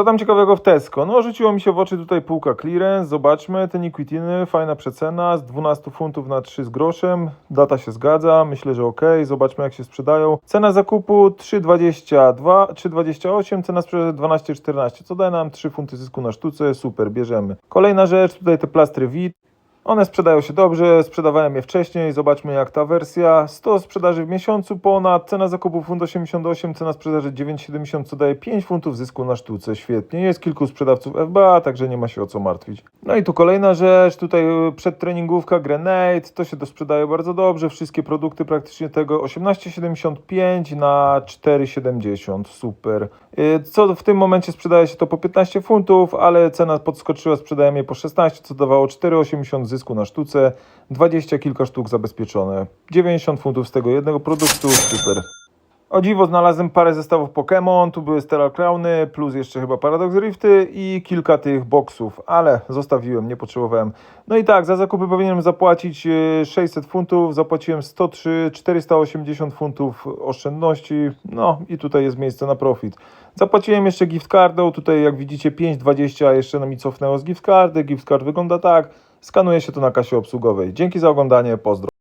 Co tam ciekawego w Tesco? No, rzuciło mi się w oczy tutaj półka clearance. Zobaczmy, te Niquitiny, fajna przecena z 12 funtów na 3 z groszem. Data się zgadza, myślę, że ok. Zobaczmy, jak się sprzedają. Cena zakupu 3,22, 3,28, cena sprzedaży 12,14, co daje nam 3 funty zysku na sztuce. Super, bierzemy. Kolejna rzecz, tutaj te plastry WIT. One sprzedają się dobrze, sprzedawałem je wcześniej, zobaczmy jak ta wersja. 100 sprzedaży w miesiącu ponad, cena zakupu funt 88, cena sprzedaży 9,70, co daje 5 funtów zysku na sztuce, świetnie. Jest kilku sprzedawców FBA, także nie ma się o co martwić. No i tu kolejna rzecz, tutaj y, przedtreningówka Grenade, to się dosprzedaje bardzo dobrze, wszystkie produkty praktycznie tego 18,75 na 4,70, super. Y, Co w tym momencie sprzedaje się to po 15 funtów, ale cena podskoczyła, sprzedajemy je po 16, co dawało 4,80 zysku na sztuce, 20 kilka sztuk zabezpieczone, 90 funtów z tego jednego produktu, super. O dziwo znalazłem parę zestawów Pokémon, tu były Stellar Crowny, plus jeszcze chyba Paradox Rifty i kilka tych boksów, ale zostawiłem, nie potrzebowałem. No i tak, za zakupy powinienem zapłacić e, 600 funtów, zapłaciłem 103, 480 funtów oszczędności, no i tutaj jest miejsce na profit. Zapłaciłem jeszcze gift cardą, tutaj jak widzicie 5,20 jeszcze mi cofnęło z gift cardy, gift card wygląda tak, skanuje się to na kasie obsługowej. Dzięki za oglądanie, pozdro.